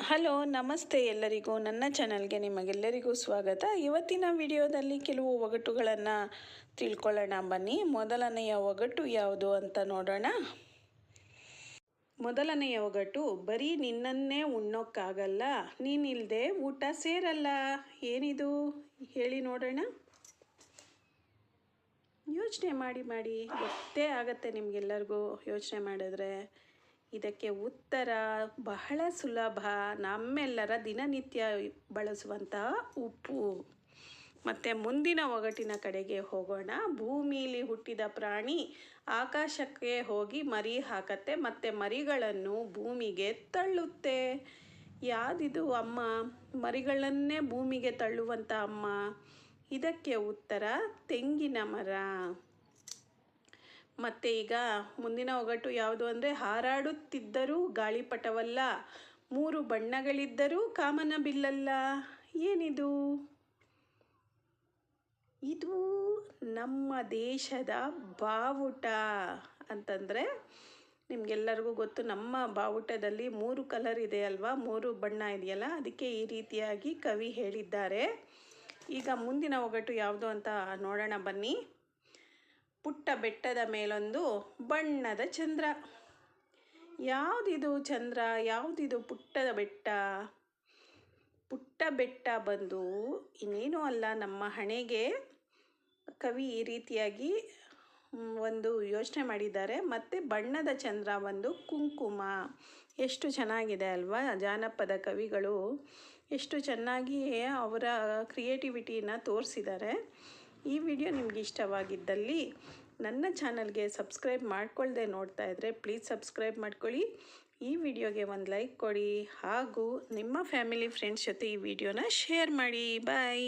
Hello, ನಮಸ್ತೆ ಎಲ್ಲರಿಗೂ. ನನ್ನ ಚಾನಲ್ಗೆ ನಿಮಗೆಲ್ಲರಿಗೂ ಸ್ವಾಗತ. ಇವತ್ತಿನ ವಿಡಿಯೋದಲ್ಲಿ ಕೆಲವು ಒಗಟುಗಳನ್ನು ತಿಳ್ಕೊಳ್ಳೋಣ. ಬನ್ನಿ, ಮೊದಲನೆಯ ಒಗಟು ಯಾವುದು ಅಂತ ನೋಡೋಣ. ಮೊದಲನೆಯ ಒಗಟು, ಬರೀ ನಿನ್ನನ್ನೇ ಉಣ್ಣೋಕ್ಕಾಗಲ್ಲ ನೀನಿಲ್ಲದೆ ಊಟ ಸೇರಲ್ಲ. ಏನಿದು? ಹೇಳಿ ನೋಡೋಣ. ಯೋಚನೆ ಮಾಡಿ ಮಾಡಿ. ಗೊತ್ತೇ ಆಗತ್ತೆ ನಿಮಗೆಲ್ಲರಿಗೂ ಯೋಚನೆ ಮಾಡಿದ್ರೆ. ಇದಕ್ಕೆ ಉತ್ತರ ಬಹಳ ಸುಲಭ. ನಮ್ಮೆಲ್ಲರ ದಿನನಿತ್ಯ ಬಳಸುವಂತಹ ಉಪ್ಪು. ಮತ್ತು ಮುಂದಿನ ಒಗಟಿನ ಕಡೆಗೆ ಹೋಗೋಣ. ಭೂಮಿಲಿ ಹುಟ್ಟಿದ ಪ್ರಾಣಿ ಆಕಾಶಕ್ಕೆ ಹೋಗಿ ಮರಿ ಹಾಕತ್ತೆ. ಮತ್ತು ಮರಿಗಳನ್ನು ಭೂಮಿಗೆ ತಳ್ಳುತ್ತೆ. ಯಾವುದಿದು ಅಮ್ಮ? ಮರಿಗಳನ್ನೇ ಭೂಮಿಗೆ ತಳ್ಳುವಂಥ ಅಮ್ಮ. ಇದಕ್ಕೆ ಉತ್ತರ ತೆಂಗಿನ ಮರ. ಮತ್ತು ಈಗ ಮುಂದಿನ ಒಗಟು ಯಾವುದು ಅಂದರೆ ಹಾರಾಡುತ್ತಿದ್ದರೂ ಗಾಳಿಪಟವಲ್ಲ, ಮೂರು ಬಣ್ಣಗಳಿದ್ದರೂ ಕಾಮನ ಬಿಲ್ಲಲ್ಲ. ಏನಿದು? ಇದು ನಮ್ಮ ದೇಶದ ಬಾವುಟ ಅಂತಂದರೆ ನಿಮಗೆಲ್ಲರಿಗೂ ಗೊತ್ತು, ನಮ್ಮ ಬಾವುಟದಲ್ಲಿ ಮೂರು ಕಲರ್ ಇದೆ ಅಲ್ವಾ? ಮೂರು ಬಣ್ಣ ಇದೆಯಲ್ಲ? ಅದಕ್ಕೆ ಈ ರೀತಿಯಾಗಿ ಕವಿ ಹೇಳಿದ್ದಾರೆ. ಈಗ ಮುಂದಿನ ಒಗಟು ಯಾವುದು ಅಂತ ನೋಡೋಣ ಬನ್ನಿ. ಪುಟ್ಟ ಬೆಟ್ಟದ ಮೇಲೊಂದು ಬಣ್ಣದ ಚಂದ್ರ. ಯಾವುದಿದು ಚಂದ್ರ? ಯಾವುದಿದು ಪುಟ್ಟದ ಬೆಟ್ಟ? ಪುಟ್ಟ ಬೆಟ್ಟ ಬಂದು ಇನ್ನೇನೂ ಅಲ್ಲ, ನಮ್ಮ ಹಣೆಗೆ ಕವಿ ಈ ರೀತಿಯಾಗಿ ಒಂದು ಯೋಚನೆ ಮಾಡಿದ್ದಾರೆ. ಮತ್ತು ಬಣ್ಣದ ಚಂದ್ರ ಒಂದು ಕುಂಕುಮ. ಎಷ್ಟು ಚೆನ್ನಾಗಿದೆ ಅಲ್ವಾ? ಜಾನಪದ ಕವಿಗಳು ಎಷ್ಟು ಚೆನ್ನಾಗಿ ಅವರ ಕ್ರಿಯೇಟಿವಿಟಿನ ತೋರಿಸಿದ್ದಾರೆ. ಈ ವಿಡಿಯೋ ನಿಮಗೆ ಇಷ್ಟವಾಗಿದ್ದಲ್ಲಿ ನನ್ನ ಚಾನಲ್ಗೆ ಸಬ್ಸ್ಕ್ರೈಬ್ ಮಾಡ್ಕೊಳ್ಳದೆ ನೋಡ್ತಾ ಇದ್ದರೆ ಪ್ಲೀಸ್ ಸಬ್ಸ್ಕ್ರೈಬ್ ಮಾಡ್ಕೊಳ್ಳಿ. ಈ ವಿಡಿಯೋಗೆ ಒಂದು ಲೈಕ್ ಕೊಡಿ ಹಾಗೂ ನಿಮ್ಮ ಫ್ಯಾಮಿಲಿ, ಫ್ರೆಂಡ್ಸ್ ಜೊತೆ ಈ ವಿಡಿಯೋನ ಶೇರ್ ಮಾಡಿ. ಬಾಯ್.